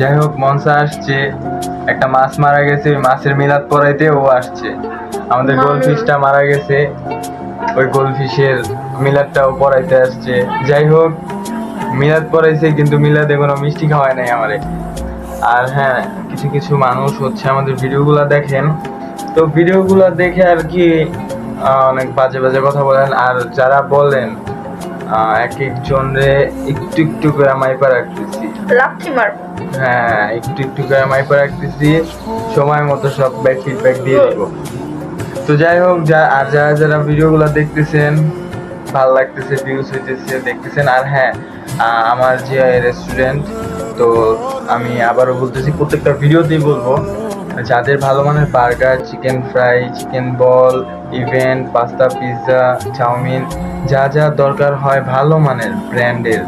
যাই হোক মনসা আসছে। একটা মাছ মারা গেছে মাছের মিলাদ পড়াইতে ও আসছে। আমাদের গোলফিশটা মারা গেছে। ওই গোলফিশের মিলাদটাও পড়াইতে আসছে। যাই হোক মিলাদ পড়াইছে কিন্তু মিলাদে কোনো মিষ্টি খাওয়ায় নাই আমারে। আর হ্যাঁ কিছু কিছু মানুষ হচ্ছে আমাদের ভিডিওগুলো দেখেন। তো ভিডিওগুলো দেখে আর কি অনেক বাজে বাজে কথা বলেন। আর যারা বলেন এক একজনরে একটু একটু করে মাইপা রাখতেছি। লাথি মারবো। হ্যাঁ একটু একটু করে মাইপা রাখতেছি। সময় মতো সব ব্যাক ফিডব্যাক দিয়ে দিব। তো যাই হোক, যা, আর যারা যারা ভিডিওগুলো দেখতেছেন, ভালো লাগতেছে ভিউজ হইতেছে, দেখতেছেন, আর হ্যাঁ আমার যে রেস্টুরেন্ট তো আমি আবারও বলতেছি, প্রত্যেকটা ভিডিওতেই বলব, যাদের ভালো মানের burger chicken fry chicken ball event pasta pizza chowmein, যা যা দরকার হয় ভালো মানের ব্র্যান্ডের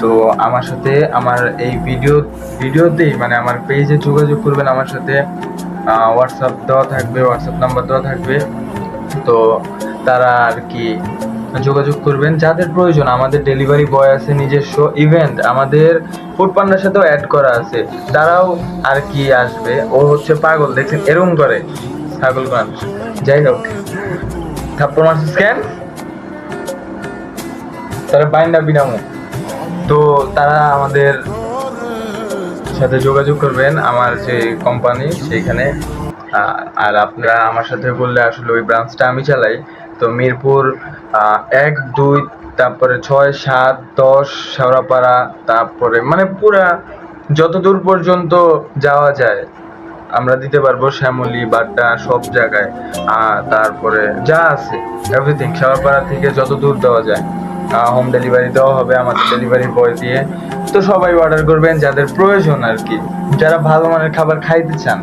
তো আমার সাথে আমার এই ভিডিও ভিডিওতেই মানে আমার পেজে যোগাযোগ করবেন, আমার সাথে হোয়াটসঅ্যাপ দেওয়া থাকবে হোয়াটসঅ্যাপ নাম্বার দেওয়া থাকবে। তো তারা আর কি যোগাযোগ করবেন। যাদের প্রয়োজন, আমাদের ডেলিভারি বয় আছে, নিজস্ব ইভেন্ট আমাদের ফুড পান্ডার সাথেও অ্যাড করা আছে। তারাও আর কি আসবে। ও হচ্ছে পাগল, দেখছেন এরকম করে। ছাগল মানুষ। যাই হোক, থাপ্পড় মারছিস কেন তারা বাইন্ডা বিনামু তো তারা আমাদের সাথে যোগাযোগ করবেন আমার যে কোম্পানি সেইখানে। আর আপনারা আমার সাথে বললে আসলে ওই ব্রাঞ্চটা আমি চালাই। তো মিরপুর এক, দুই, তারপরে ছয়, সাত, দশ, শেওড়াপাড়া, তারপরে মানে পুরা যত দূর পর্যন্ত যাওয়া যায়, আমরা দিতে পারব শ্যামলি, বাড্ডা, সব জায়গায়। তারপরে যা আছে এভরিথিং শেওড়াপাড়া থেকে যত দূর দেওয়া যায়। হোম ডেলিভারি দেওয়া হবে, আমাদের ডেলিভারি বয় দিয়ে। তো সবাই অর্ডার করবেন যাদের প্রয়োজন আর কি। যারা ভালো মানের খাবার খাইতে চান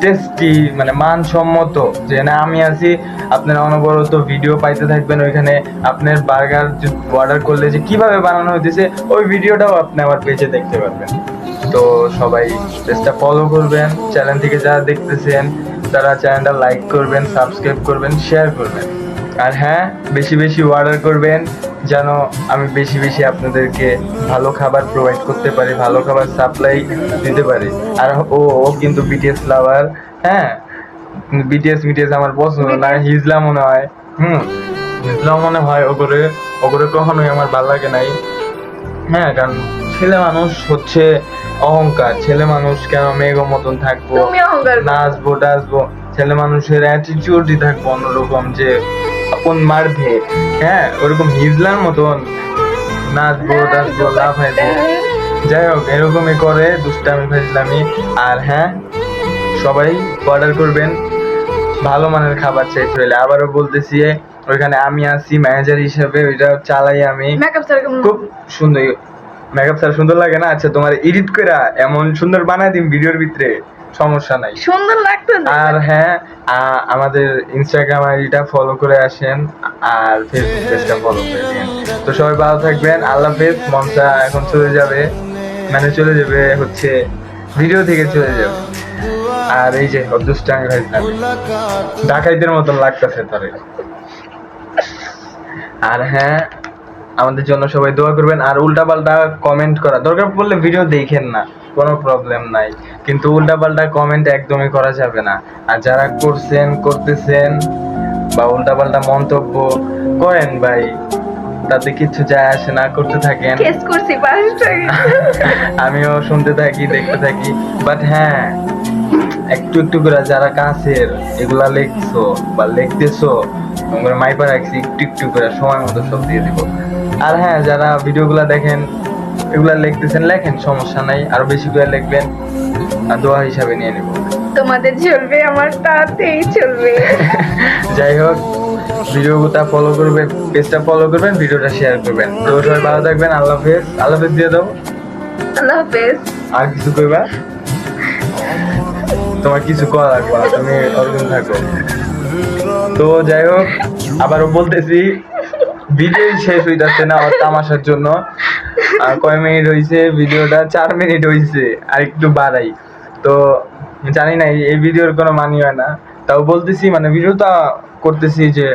টেস্টি মানে মানসম্মত, যে না, আমি আছি, আপনারা অনবরত ভিডিও পাইতে থাকবেন, ওইখানে আপনার বার্গার অর্ডার করলে যে কীভাবে বানানো হইতেছে, ওই ভিডিওটাও আপনি আমার পেজে দেখতে পারবেন। তো সবাই পেজটা ফলো করবেন চ্যানেল থেকে যারা দেখতেছেন, তারা চ্যানেলটা লাইক করবেন সাবস্ক্রাইব করবেন শেয়ার করবেন। আর হ্যাঁ বেশি বেশি অর্ডার করবেন যেন আমি বেশি বেশি আপনাদেরকে ভালো খাবার প্রোভাইড করতে পারি ভালো খাবার সাপ্লাই দিতে পারি। আর ও ও কিন্তু বিটিএস লাভার হ্যাঁ? বিটিএস বিটিএস আমার পছন্দ না হিজলা মনে হয়। হুম হিজলা মনে হয় ওগুলো ওগুলো কখনোই আমার ভালো লাগে নাই। হ্যাঁ কারণ ছেলে মানুষ হচ্ছে অহংকার। ছেলে মানুষ কেন মেঘ মতন থাকব? নাচবো টাচবো ছেলে মানুষের অ্যাটিটিউডই থাকব অন্যরকম যে আপন মারবে। হ্যাঁ ওরকম হিজলার মতন নাচবো টাচবো লাফাইবো যাই হোক এরকমই করে দুষ্টামি ফাজলামি। আর হ্যাঁ সবাই অর্ডার করবেন। ভালো মানের খাবার চাইতে হলে আবারও বলতেছি ওইখানে আমি আছি ম্যানেজার হিসেবে ওইটা চালাই আমি। খুব সুন্দর। মেকআপ স্যার সুন্দর লাগে না? আচ্ছা তোমার এডিট করে এমন সুন্দর বানাই দিম ভিডিওর ভিতরে। সমস্যা নাই। সুন্দর লাগতো আর হ্যাঁ আমাদের ইনস্টাগ্রাম আইডিটা ফলো করে আসেন আর ফেসবুক পেজটা ফলো করে দিন। তো সবাই ভালো থাকবেন আল্লাহ হাফেজ মমতা এখন চলে যাবে মানে চলে যাবে হচ্ছে ভিডিও থেকে চলে যাবে। আর এই যে অদৃষ্টাঙ্গ ভাইছিলাম ডাকাইদের মতন লাগতেছে তারে। আর হ্যাঁ আমাদের জন্য সবাই দোয়া করবেন আর উল্টাপাল্টা কমেন্ট করা। দরকার পড়লে ভিডিও দেখেন না। কোনো প্রবলেম নাই। কিন্তু উল্টাপাল্টা কমেন্ট একদমই করা যাবে না। আর যারা করছেন করতেছেন বা উল্টাপাল্টা মন্তব্য করেন ভাই তাতে কিছু যায় আসে না করতে থাকেন। কেস করছি আমিও শুনতে থাকি দেখতে থাকি। বাট হ্যাঁ একটু একটু করে যারা কাছের এগুলা লিখছো বা লিখতেছো তোমরা মাইপা রাখছি একটু একটু করে সময় মতো সব দিয়ে দিব। আর হ্যাঁ যারা ভিডিওগুলা দেখেন এগুলা লিখতেছেন লেখেন সমস্যা নাই। আরও বেশি করে লিখবেন আর দোয়া হিসাবে নিয়ে নিব। তোমাদের চলবে আমার তাতেই চলবে। যাই হোক ভিডিওটা ফলো করবেন পেজটা ফলো করবেন ভিডিওটা শেয়ার করবেন। তো সবাই ভালো থাকবেন আল্লাহ হাফেজ। আল্লাহ হাফেজ দিয়ে দাও। আল্লাহ হাফেজ। আর কিছু কইবা? তোমার কিছু করা লাগবে তুমি অর্জুন থাকো। তো যাই হোক আবারও বলতেছি ভিডিও শেষ হইতাছে না আমার তামাশার জন্য। কয় মিনিট হইছে? ভিডিওটা চার মিনিট হইছে আর একটু বাড়াই। তো জানি না এই- ভিডিওর কোনো মানি হয় না। তাও বলতেছি মানে ভিডিওটা করতেছি যে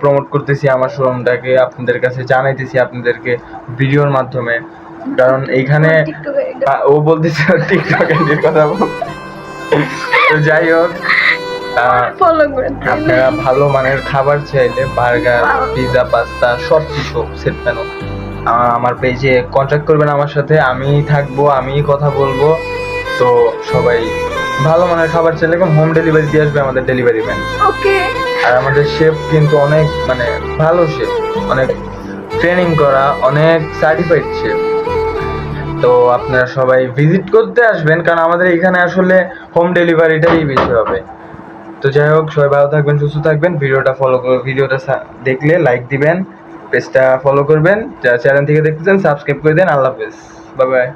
প্রমোট করতেছি আমার শোরুমটাকে আপনাদের কাছে জানাইতেছি আপনাদেরকে ভিডিওর মাধ্যমে। কারণ এইখানে ও বলতেছে টিকটক আইডির কথা। তো যাই হোক আপনারা ভালো মানের খাবার চাইলে বার্গার পিৎজা পাস্তা সব কিছু সেট মেনু আমার পেজে কন্ট্যাক্ট করবেন আমার সাথে আমি থাকব আমি কথা বলব। তো সবাই ভালো মানের খাবার চাইলে এখন হোম ডেলিভারি দিয়ে আসবে আমাদের ডেলিভারি ম্যান ওকে আর আমাদের শেফ কিন্তু অনেক মানে ভালো শেফ অনেক ট্রেনিং করা অনেক সার্টিফাইড শেফ তো আপনারা সবাই ভিজিট করতে আসবেন কারণ আমাদের এখানে আসলে হোম ডেলিভারিটাই বেশি হবে। তো যাই হোক সবাই ভালো থাকবেন সুস্থ থাকবেন ভিডিওটা ফলো করে ভিডিওটা দেখলে লাইক দিবেন। পেজটা ফলো করবেন। যারা চ্যানেল থেকে দেখতেছেন সাবস্ক্রাইব করে দেন। আল্লাহ হাফেজ। Bye bye